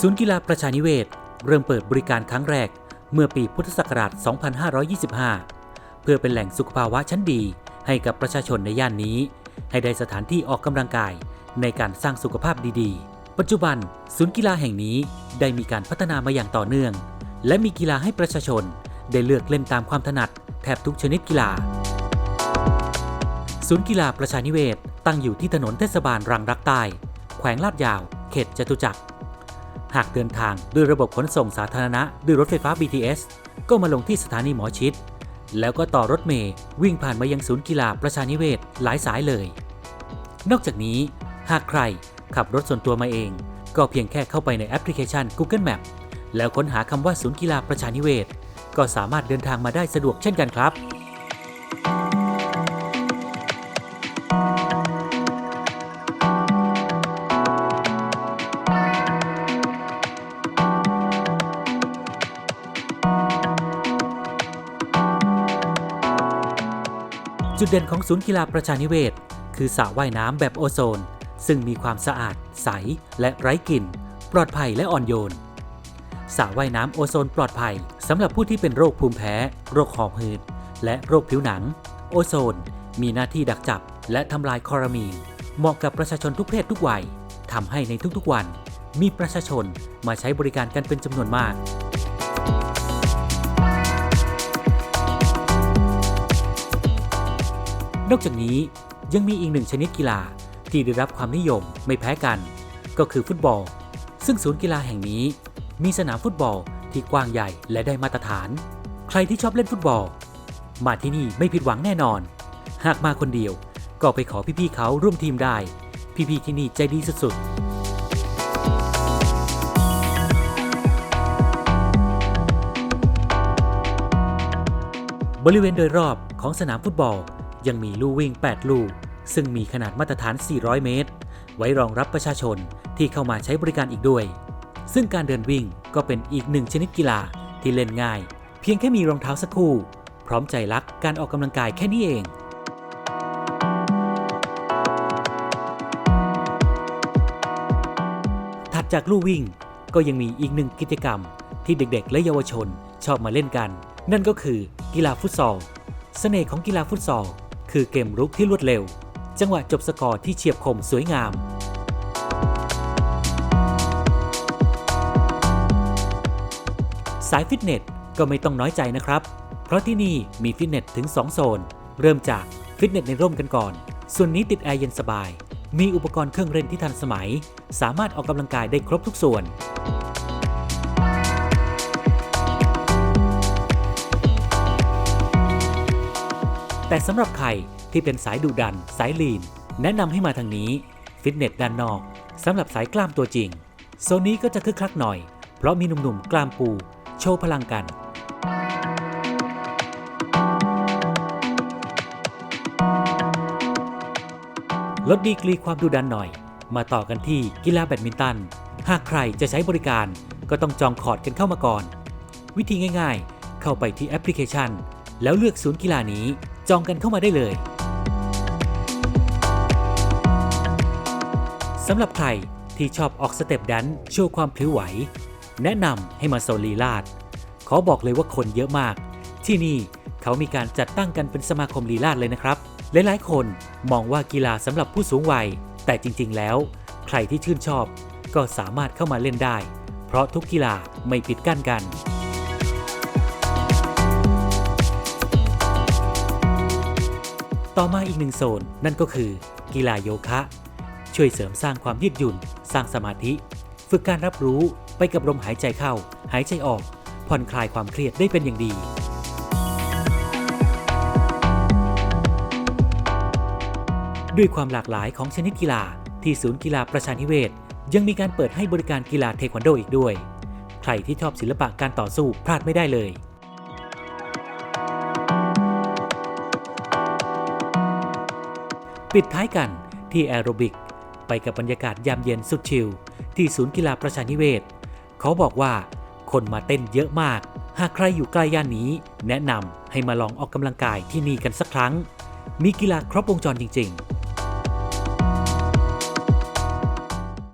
ศูนย์กีฬาประชานิเวศ เริ่มเปิดบริการครั้งแรก เมื่อปีพุทธศักราช 2525 เพื่อเป็นแหล่งสุขภาวะชั้นดี ให้กับประชาชนในย่านนี้ ให้ได้สถานที่ออกกำลังกายในการสร้างสุขภาพดีๆ ปัจจุบัน ศูนย์กีฬาแห่งนี้ได้มีการพัฒนามาอย่างต่อเนื่อง และมีกีฬาให้ประชาชน ได้เลือกเล่นตามความถนัดแทบทุกชนิดกีฬา ศูนย์กีฬาประชานิเวศตั้งอยู่ที่ถนนเทศบาลรังรักใต้ แขวงลาดยาว เขตจตุจักร หากเดินทางด้วยระบบขนส่งสาธารณะด้วยรถไฟฟ้า BTS ก็มาลงที่สถานีหมอชิด แล้วก็ต่อรถเมย์วิ่งผ่านมายังศูนย์กีฬาประชานิเวศหลายสายเลย นอกจากนี้หากใครขับรถส่วนตัวมาเอง ก็เพียงแค่เข้าไปในแอปพลิเคชัน Google Map แล้วค้นหาคำว่าศูนย์กีฬาประชานิเวศ ก็สามารถเดินทางมาได้สะดวกเช่นกันครับ จุดเด่นของศูนย์กีฬาประชานิเวศ คือสระว่ายน้ำแบบโอโซน ซึ่งมีความสะอาด ใส และไร้กลิ่น ปลอดภัยและอ่อนโยนสระว่ายน้ำโอโซนปลอดภัยสำหรับผู้ที่เป็นโรคภูมิแพ้ โรคหอบหืด และโรคผิวหนัง โอโซน มีหน้าที่ดักจับ และทำลายคอรามีน เหมาะกับประชาชนทุกเพศทุกวัยทำให้ในทุกๆวัน มีประชาชนมาใช้บริการกันเป็นจำนวนมาก นอกจากนี้ยังมีอีกหนึ่งชนิดกีฬาที่ได้รับความนิยมไม่แพ้กัน ก็คือฟุตบอล ซึ่งศูนย์กีฬาแห่งนี้ มีสนามฟุตบอลที่กว้างใหญ่และได้มาตรฐาน ใครที่ชอบเล่นฟุตบอล มาที่นี่ไม่ผิดหวังแน่นอน หากมาคนเดียวก็ไปขอพี่ๆเขาร่วมทีมได้ พี่ๆที่นี่ใจดีสุดๆบริเวณโดยรอบของสนามฟุตบอล ยังมีลู่วิ่ง 8 ลู่ ซึ่งมีขนาดมาตรฐาน 400 เมตร ไว้รองรับประชาชนที่เข้ามาใช้บริการอีกด้วย ซึ่งการเดินวิ่งก็เป็นอีกหนึ่งชนิดกีฬาที่เล่นง่าย เพียงแค่มีรองเท้าสักคู่ พร้อมใจรักการออกกำลังกายแค่นี้เองถัดจากลู่วิ่งก็ยังมีอีกหนึ่งกิจกรรมที่เด็กๆ และเยาวชนชอบมาเล่นกัน นั่นก็คือกีฬาฟุตซอลเสน่ห์ของกีฬาฟุตซอล คือเกมรุกที่รวดเร็ว จังหวะจบสกอร์ที่เฉียบคมสวยงาม สายฟิตเนสก็ไม่ต้องน้อยใจนะครับ เพราะที่นี่มีฟิตเนสถึง 2 โซน เริ่มจากฟิตเนสในร่มกันก่อน ส่วนนี้ติดแอร์เย็นสบาย มีอุปกรณ์เครื่องเล่นที่ทันสมัย สามารถออกกำลังกายได้ครบทุกส่วน แต่สำหรับใครที่เป็นสายดุดัน สายลีน แนะนำให้มาทางนี้ ฟิตเนสด้านนอกสำหรับสายกล้ามตัวจริง โซนนี้ก็จะคึกคักหน่อย เพราะมีหนุ่มๆกล้ามปู โชว์พลังกันลดดีกรีความดุดันหน่อย มาต่อกันที่กีฬาแบดมินตัน หากใครจะใช้บริการก็ต้องจองคอร์ดกันเข้ามาก่อน วิธีง่ายๆ เข้าไปที่แอปพลิเคชัน แล้วเลือกศูนย์กีฬานี้ จองกันเข้ามาได้เลยสำหรับใครที่ชอบออกสเต็ปแดนโชว์ความพลิ้วไหว แนะนำให้มาโซลีลาดขอบอกเลยว่าคนเยอะมาก ที่นี่เขามีการจัดตั้งกันเป็นสมาคมลีลาดเลยนะครับ หลายๆ คนมองว่ากีฬาสำหรับผู้สูงวัย แต่จริงๆ แล้ว ใครที่ชื่นชอบก็สามารถเข้ามาเล่นได้ เพราะทุกกีฬาไม่ปิดกั้นกัน ต่อมาอีกหนึ่งโซน นั่นก็คือ กีฬาโยคะ ช่วยเสริมสร้างความยืดหยุ่น สร้างสมาธิ ฝึกการรับรู้ไปกับลมหายใจเข้า หายใจออก ผ่อนคลายความเครียดได้เป็นอย่างดีด้วยความหลากหลายของชนิดกีฬาที่ศูนย์กีฬาประชานิเวศ ยังมีการเปิดให้บริการกีฬาเทควันโดอีกด้วย ใครที่ชอบศิลปะการต่อสู้พลาดไม่ได้เลย ปิดท้ายกันที่แอโรบิก ไปกับบรรยากาศยามเย็นสุดชิลที่ศูนย์กีฬาประชานิเวศ เขาบอกว่าคนมาเต้นเยอะมาก หากใครอยู่ใกล้ย่านนี้ แนะนำให้มาลองออกกำลังกายที่นี่กันสักครั้ง มีกีฬาครบวงจรจริง ๆ